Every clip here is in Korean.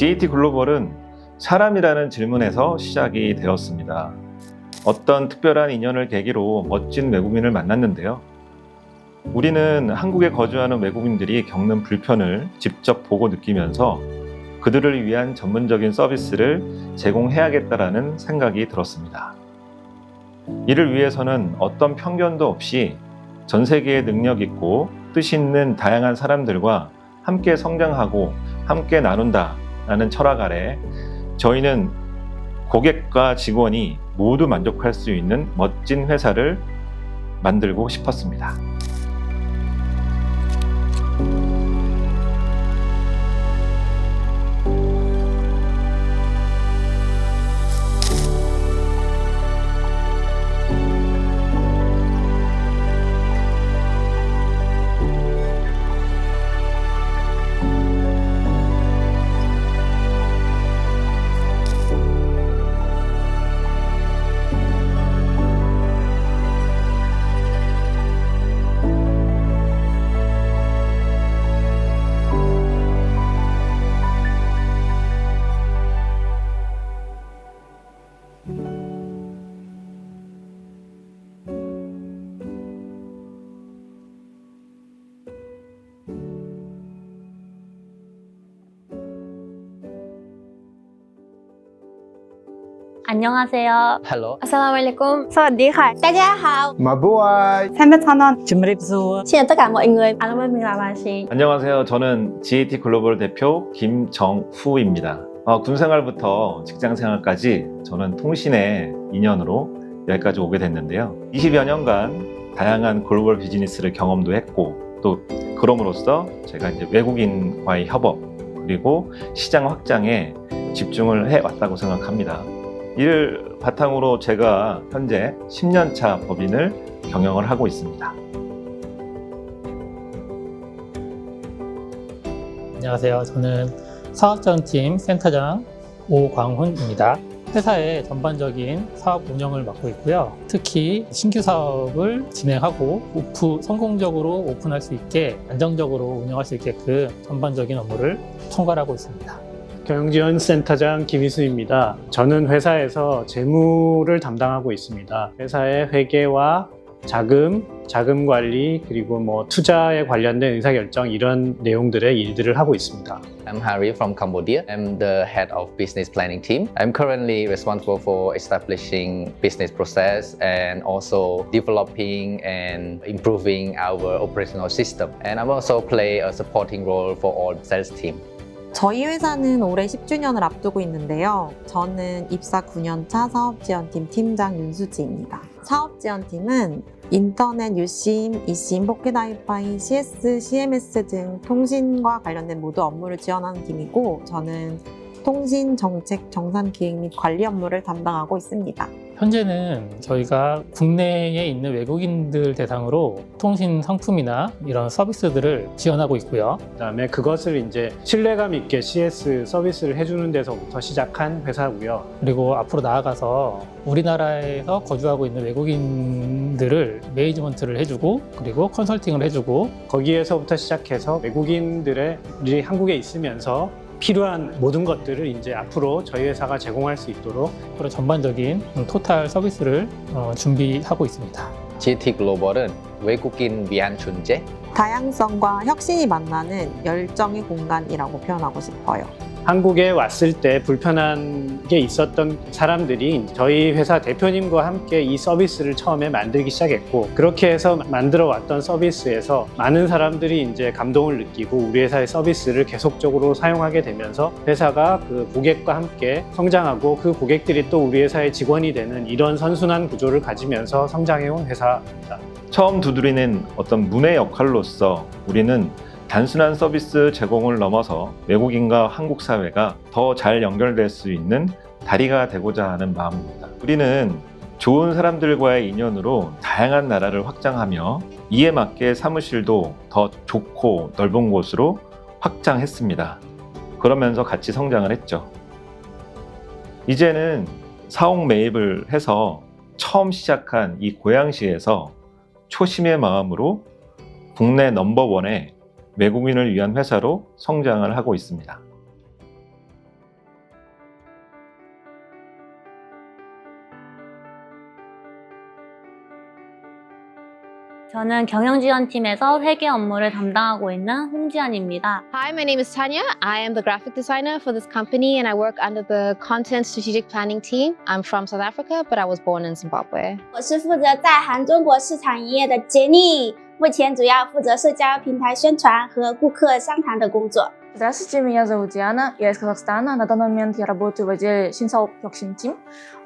GAT 글로벌은 사람이라는 질문에서 시작이 되었습니다. 어떤 특별한 인연을 계기로 멋진 외국인을 만났는데요. 우리는 한국에 거주하는 외국인들이 겪는 불편을 직접 보고 느끼면서 그들을 위한 전문적인 서비스를 제공해야겠다라는 생각이 들었습니다. 이를 위해서는 어떤 편견도 없이 전 세계에 능력 있고 뜻 있는 다양한 사람들과 함께 성장하고 함께 나눈다 라는 철학 아래 저희는 고객과 직원이 모두 만족할 수 있는 멋진 회사를 만들고 싶었습니다. 안녕하세요. Hello. Assalamu alaikum. Sawadee k a 大家好。마부아이샘메찬원주무립수신여타강어인글아름다운라시안녕하세요 저는 GAT 글로벌 대표 김정후입니다. 어, 군 생활부터 직장 생활까지 저는 통신의 인연으로 여기까지 오게 됐는데요. 20여 년간 다양한 글로벌 비즈니스를 경험도 했고 또 그럼으로써 제가 이제 외국인과의 협업 그리고 시장 확장에 집중을 해 왔다고 생각합니다. 이를 바탕으로 제가 현재 10년차 법인을 경영을 하고 있습니다. 안녕하세요. 저는 사업전팀 센터장 오광훈입니다. 회사의 전반적인 사업 운영을 맡고 있고요. 특히 신규 사업을 진행하고 오프 성공적으로 오픈할 수 있게 안정적으로 운영할 수 있게끔 전반적인 업무를 총괄하고 있습니다. 경영지원센터장 김희수입니다. 저는 회사에서 재무를 담당하고 있습니다. 회사의 회계와 자금, 자금 관리, 그리고 뭐 투자에 관련된 의사결정 이런 내용들의 일들을 하고 있습니다. I'm Harry from Cambodia. I'm the head of business planning team. I'm currently responsible for establishing business process and also developing and improving our operational system. And I'm also play a supporting role for all sales team. 저희 회사는 올해 10주년을 앞두고 있는데요. 저는 입사 9년차 사업지원팀 팀장 윤수지입니다. 사업지원팀은 인터넷, 유심, 이심, 포켓 와이파이, CS, CMS 등 통신과 관련된 모두 업무를 지원하는 팀이고 저는 통신 정책, 정산 기획 및 관리 업무를 담당하고 있습니다. 현재는 저희가 국내에 있는 외국인들 대상으로 통신 상품이나 이런 서비스들을 지원하고 있고요. 그다음에 그것을 이제 신뢰감 있게 CS 서비스를 해주는 데서부터 시작한 회사고요. 그리고 앞으로 나아가서 우리나라에서 거주하고 있는 외국인들을 매니지먼트를 해주고 그리고 컨설팅을 해주고 거기에서부터 시작해서 외국인들이 한국에 있으면서 필요한 모든 것들을 이제 앞으로 저희 회사가 제공할 수 있도록 앞으로 전반적인 토탈 서비스를 어, 준비하고 있습니다. GT 글로벌은 외국인 위한 존재, 다양성과 혁신이 만나는 열정의 공간이라고 표현하고 싶어요. 한국에 왔을 때 불편한 게 있었던 사람들이 저희 회사 대표님과 함께 이 서비스를 처음에 만들기 시작했고 그렇게 해서 만들어 왔던 서비스에서 많은 사람들이 이제 감동을 느끼고 우리 회사의 서비스를 계속적으로 사용하게 되면서 회사가 그 고객과 함께 성장하고 그 고객들이 또 우리 회사의 직원이 되는 이런 선순환 구조를 가지면서 성장해온 회사입니다. 처음 두드리는 어떤 문의 역할로서 우리는 단순한 서비스 제공을 넘어서 외국인과 한국 사회가 더 잘 연결될 수 있는 다리가 되고자 하는 마음입니다. 우리는 좋은 사람들과의 인연으로 다양한 나라를 확장하며 이에 맞게 사무실도 더 좋고 넓은 곳으로 확장했습니다. 그러면서 같이 성장을 했죠. 이제는 사옥 매입을 해서 처음 시작한 이 고양시에서 초심의 마음으로 국내 넘버원의 외국인을 위한 회사로 성장을 하고 있습니다. 저는 경영지원팀에서 회계 업무를 담당하고 있는 홍지안입니다. Hi, my name is Tanya. I am the graphic designer for this company and I work under the content strategic planning team. I'm from South Africa, but I was born in Zimbabwe. 我是负责在韩中国市场营业的杰尼。目前主要负责社交平台宣传和顾客商谈的工作。 Здравствуйте, меня зовут Диана, я из Казахстана. На данный момент я работаю в отделе Синсаоп Йоксин Тим,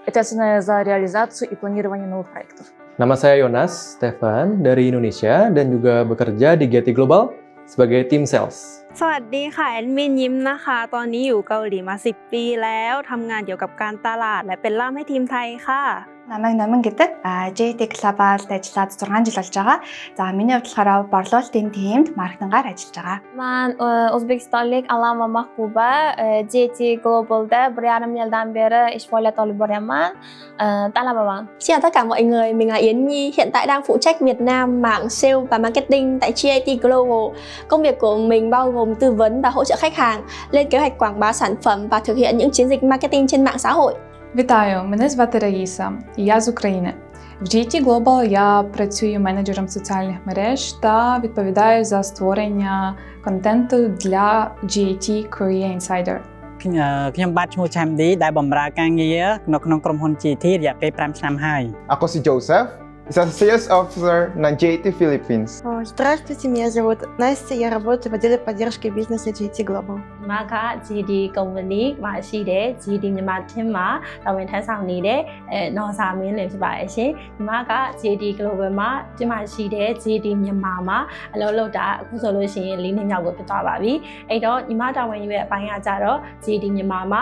ответственная за реализацию и планирование новых проектов. Nama saya Yonas Stefan dari Indonesia dan juga bekerja di Getty Global sebagai tim sales. สวัสดีค่ะ แอดมินยิ้มนะคะ ตอนนี้อยู่เกาหลีมา 10 ปีแล้วทำงานเกี่ยวกับการตลาด และเป็นล่ามให้ทีมไทยค่ะ Намайг Номон гэдэг JT Global-д ажиллаад 6 жил болж байгаа. За миний хувьд болохоор борлуулалтын тиймд маркетингаар ажиллаж байгаа. Ben e, O'zbekistonlik Alama Mahbuba, e, GT Global'da bir yarım yıldan beri iş faaliyet olup baraman. E, Talabaman. Xin chào tất cả mọi người, mình là Yến Nhi, hiện tại đang phụ trách Việt Nam mảng sale và marketing tại GAT Global. Công việc của mình bao gồm tư vấn và hỗ trợ khách hàng, lên kế hoạch quảng bá sản phẩm và thực hiện những chiến dịch marketing trên mạng xã hội. Вітаю! Мене звати Раїса, і я з України. В GT Global я працюю менеджером соціальних мереж та відповідаю за створення контенту для GAT Korea Insider. ខ្ញុំបាទឈ្មោះឆាំឌីដែលបម្រើការងារនៅក្នុងក្រុមហ៊ុន GT រយៈពេល5ឆ្នាំហើយ Ako si Joseph, isa sa sales officer ng JT Philippines. Здравствуйте, меня зовут Настя, я работаю в отделе поддержки бизнеса JT Global. ဒီမှာက GD Company မှာရှိတဲ့ GD မြန်မာထင်းမှာတာဝန်ထမ်းဆောင်နေတဲ့အဲနော်စာမင်းလည်းဖြစ်ပါရဲ့ရှင်ဒီမှာက GD Global မှာဒီမှာရှိတဲ့ GD မြန်မာမှာအလုပ်လုပ်တာအခုဆိုလို့ရှိရင်၄နှစ်မြောက်ကိုဖြစ်သွားပါပြီအဲ့တော့ညီမတာဝန်ယူရဲ့အပိုင်းကကြတော့ GD မြန်မာမှာ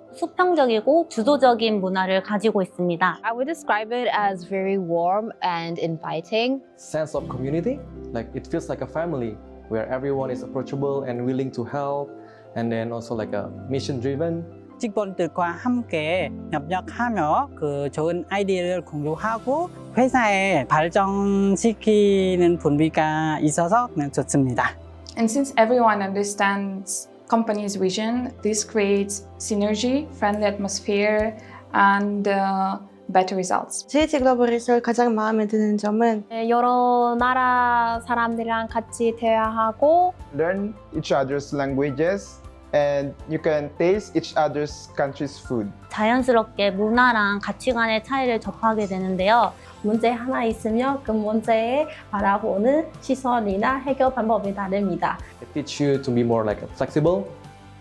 수평적이고 주도적인 문화를 가지고 있습니다. I would describe it as very warm and inviting. Sense of community, like it feels like a family where everyone is approachable and willing to help, and then also like a mission driven. 직원들과 함께 협력하며 그 좋은 아이디어를 공유하고 회사에 발전시키는 분위기가 있어서 그냥 좋습니다. And since everyone understands company's vision, this creates synergy, friendly atmosphere, and uh, better results. JT 글로벌에서 가장 마음에 드는 점은 네, 여러 나라 사람들이랑 같이 대화하고 Learn each other's languages and you can taste each other's country's food. 자연스럽게 문화랑 가치관의 차이를 접하게 되는데요. 문제 하나 있으면 그 문제에 바라보는 시선이나 해결 방법이 다릅니다. It teach you to be more like flexible,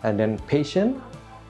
and then patient,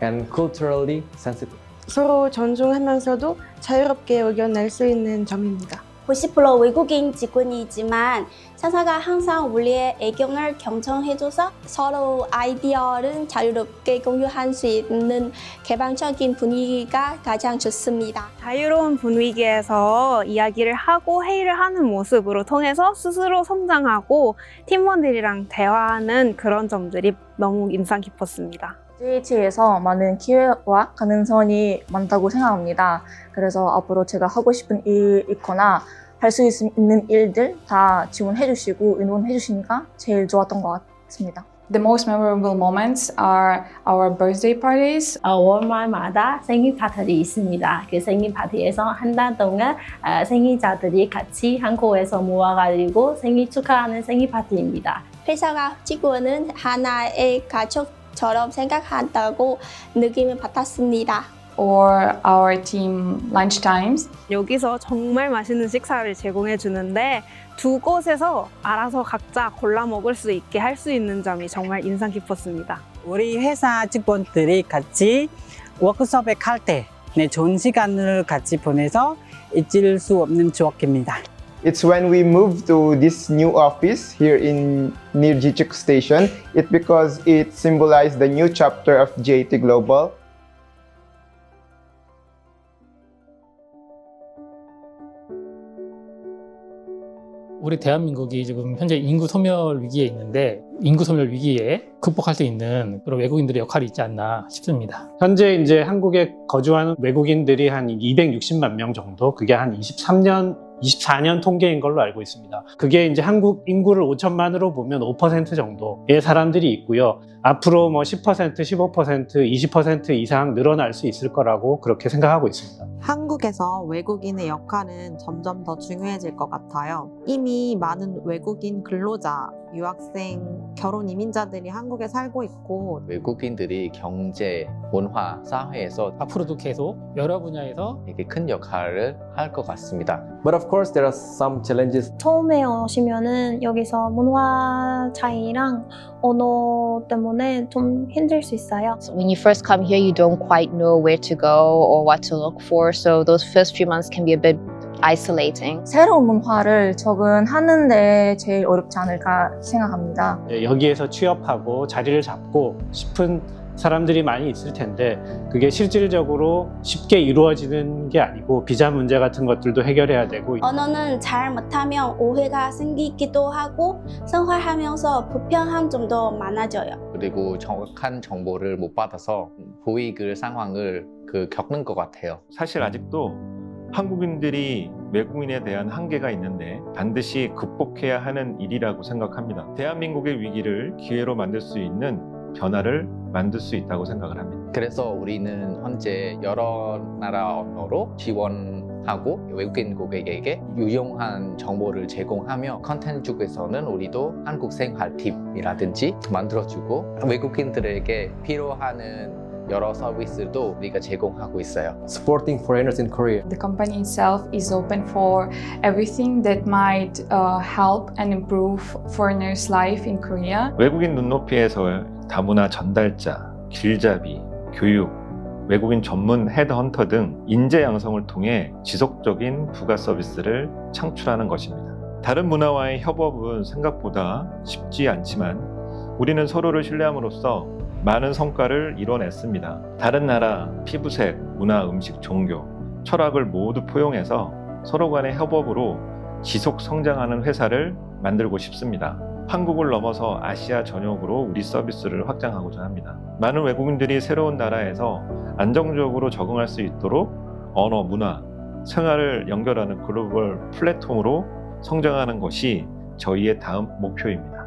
and culturally sensitive. 서로 존중하면서도 자유롭게 의견 낼 수 있는 점입니다. 90% 외국인 직원이지만 상사가 항상 우리의 의견을 경청해줘서 서로 아이디어를 자유롭게 공유할 수 있는 개방적인 분위기가 가장 좋습니다. 자유로운 분위기에서 이야기를 하고 회의를 하는 모습으로 통해서 스스로 성장하고 팀원들이랑 대화하는 그런 점들이 너무 인상 깊었습니다. JH에서 많은 기회와 가능성이 많다고 생각합니다. 그래서 앞으로 제가 하고 싶은 일 있거나 할 수 있는 일들 다 지원해 주시고 응원해 주시니까 제일 좋았던 것 같습니다. The most memorable moments are our birthday parties. 어, 월말마다 생일 파티가 있습니다. 그 생일 파티에서 한 달 동안 어, 생일자들이 같이 한국에서 모아가지고 생일 축하하는 생일 파티입니다. 회사가 직원은 하나의 가족 처럼 생각한다고 느낌을 받았습니다. or our team lunch times. 여기서 정말 맛있는 식사를 제공해 주는데 두 곳에서 알아서 각자 골라 먹을 수 있게 할 수 있는 점이 정말 인상 깊었습니다. 우리 회사 직원들이 같이 워크숍에 갈 때 네, 좋은 시간을 같이 보내서 잊을 수 없는 추억입니다. It's when we moved to this new office here in near Jichuk Station, it because it symbolized the new chapter of JT Global. 우리 대한민국이 지금 현재 인구 소멸 위기에 있는데 인구 소멸 위기에 극복할 수 있는 그런 외국인들의 역할이 있지 않나 싶습니다. 현재 이제 한국에 거주하는 외국인들이 한 260만 명 정도, 그게 한 23년, 24년 통계인 걸로 알고 있습니다. 그게 이제 한국 인구를 5천만으로 보면 5% 정도의 사람들이 있고요. 앞으로 뭐 10%, 15%, 20% 이상 늘어날 수 있을 거라고 그렇게 생각하고 있습니다. 한국에서 외국인의 역할은 점점 더 중요해질 것 같아요. 이미 많은 외국인 근로자, 유학생, 결혼 이민자들이 한국에 살고 있고 외국인들이 경제, 문화, 사회에서 앞으로도 계속 여러 분야에서 되게 큰 역할을 할 것 같습니다. But of course, there are some challenges. 처음에 오시면은 여기서 문화 차이랑 언어 때문에 좀 힘들 수 있어요. So when you first come here, you don't quite know where to go or what to look for. So those first few months can be a bit isolating. 새로운 문화를 적응하는데 제일 어렵지 않을까 생각합니다. 예, 여기에서 취업하고 자리를 잡고 싶은 사람들이 많이 있을 텐데 그게 실질적으로 쉽게 이루어지는 게 아니고 비자 문제 같은 것들도 해결해야 되고 언어는 잘 못하면 오해가 생기기도 하고 생활하면서 불편한 점도 많아져요. 그리고 정확한 정보를 못 받아서 보이글 상황을 그 겪는 것 같아요. 사실 아직도 한국인들이 외국인에 대한 한계가 있는데 반드시 극복해야 하는 일이라고 생각합니다. 대한민국의 위기를 기회로 만들 수 있는 변화를 만들 수 있다고 생각을 합니다. 그래서 우리는 현재 여러 나라 언어로 지원하고 외국인 고객에게 유용한 정보를 제공하며 컨텐츠 쪽에서는 우리도 한국 생활 팁이라든지 만들어주고 외국인들에게 필요하는 여러 서비스도 우리가 제공하고 있어요. Supporting foreigners in Korea. The company itself is open for everything that might uh, help and improve foreigners' life in Korea. 외국인 눈높이에서 다문화 전달자, 길잡이, 교육, 외국인 전문 헤드헌터 등 인재 양성을 통해 지속적인 부가 서비스를 창출하는 것입니다. 다른 문화와의 협업은 생각보다 쉽지 않지만 우리는 서로를 신뢰함으로써 많은 성과를 이뤄냈습니다. 다른 나라, 피부색, 문화, 음식, 종교, 철학을 모두 포용해서 서로 간의 협업으로 지속 성장하는 회사를 만들고 싶습니다. 한국을 넘어서 아시아 전역으로 우리 서비스를 확장하고자 합니다. 많은 외국인들이 새로운 나라에서 안정적으로 적응할 수 있도록 언어, 문화, 생활을 연결하는 글로벌 플랫폼으로 성장하는 것이 저희의 다음 목표입니다.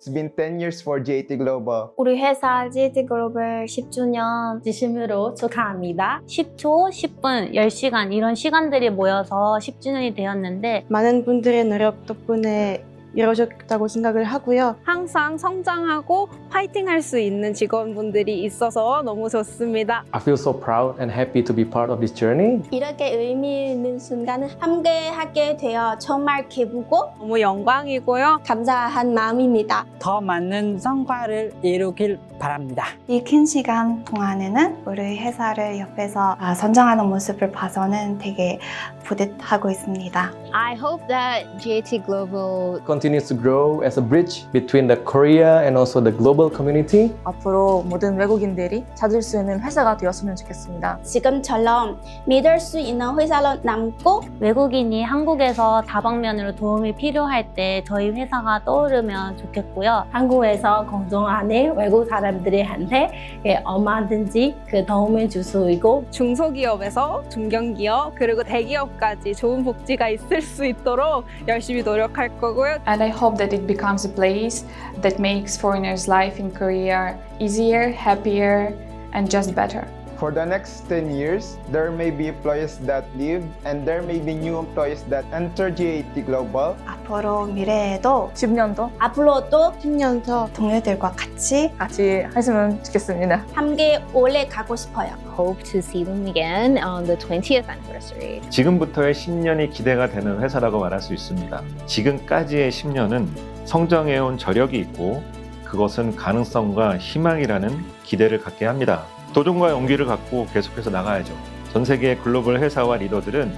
It's been 10 years for JT Global. 우리 회사 GT 글로벌 10주년 진심으로 축하합니다. 10초, 10분, 10시간 이런 시간들이 모여서 10주년이 되었는데 많은 분들의 노력 덕분에 이루어졌다고 생각을 하고요. 항상 성장하고 파이팅 할 수 있는 직원분들이 있어서 너무 좋습니다. I feel so proud and happy to be part of this journey. 이렇게 의미 있는 순간을 함께하게 되어 정말 기쁘고 너무 영광이고요. 감사한 마음입니다. 더 많은 성과를 이루길 바랍니다. 이 긴 시간 동안에는 우리 회사를 옆에서 아, 선정하는 모습을 봐서는 되게 뿌듯하고 있습니다. I hope that JT Global Continues to grow as a bridge between the Korea and also the global community. 앞으로 모든 외국인들이 찾을 수 있는 회사가 되었으면 좋겠습니다. 지금처럼 믿을 수 있는 회사로 남고 외국인이 한국에서 다방면으로 도움이 필요할 때 저희 회사가 떠오르면 좋겠고요. 한국에서 공정하는 외국 사람들한테 예, 얼마든지 그 도움을 줄 수 있고 중소기업에서 중견기업 그리고 대기업까지 좋은 복지가 있을 수 있도록 열심히 노력할 거고요. And I hope that it becomes a place that makes foreigners' life in Korea easier, happier, and just better. For the next 10 years, there may be employees that leave and there may be new employees that enter GAT Global. 앞으로 미래에도 10년 더 앞으로도 10년 더 동료들과 같이 같이 했으면 좋겠습니다. 함께 오래 가고 싶어요. hope to see them again on the 20th anniversary. 지금부터의 10년이 기대가 되는 회사라고 말할 수 있습니다. 지금까지의 10년은 성장해온 저력이 있고 그것은 가능성과 희망이라는 기대를 갖게 합니다. 도전과 용기를 갖고 계속해서 나가야죠. 전 세계의 글로벌 회사와 리더들은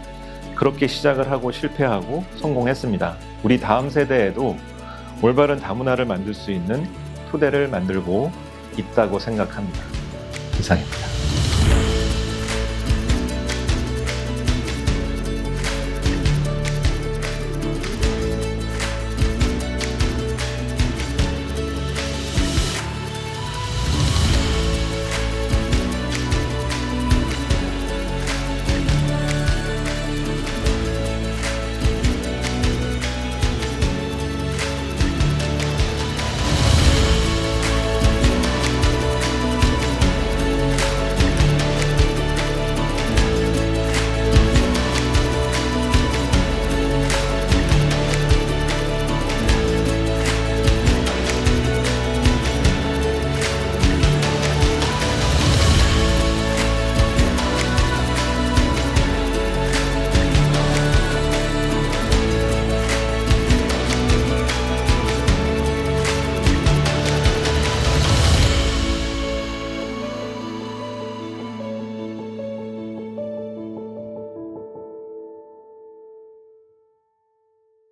그렇게 시작을 하고 실패하고 성공했습니다. 우리 다음 세대에도 올바른 다문화를 만들 수 있는 토대를 만들고 있다고 생각합니다. 이상입니다.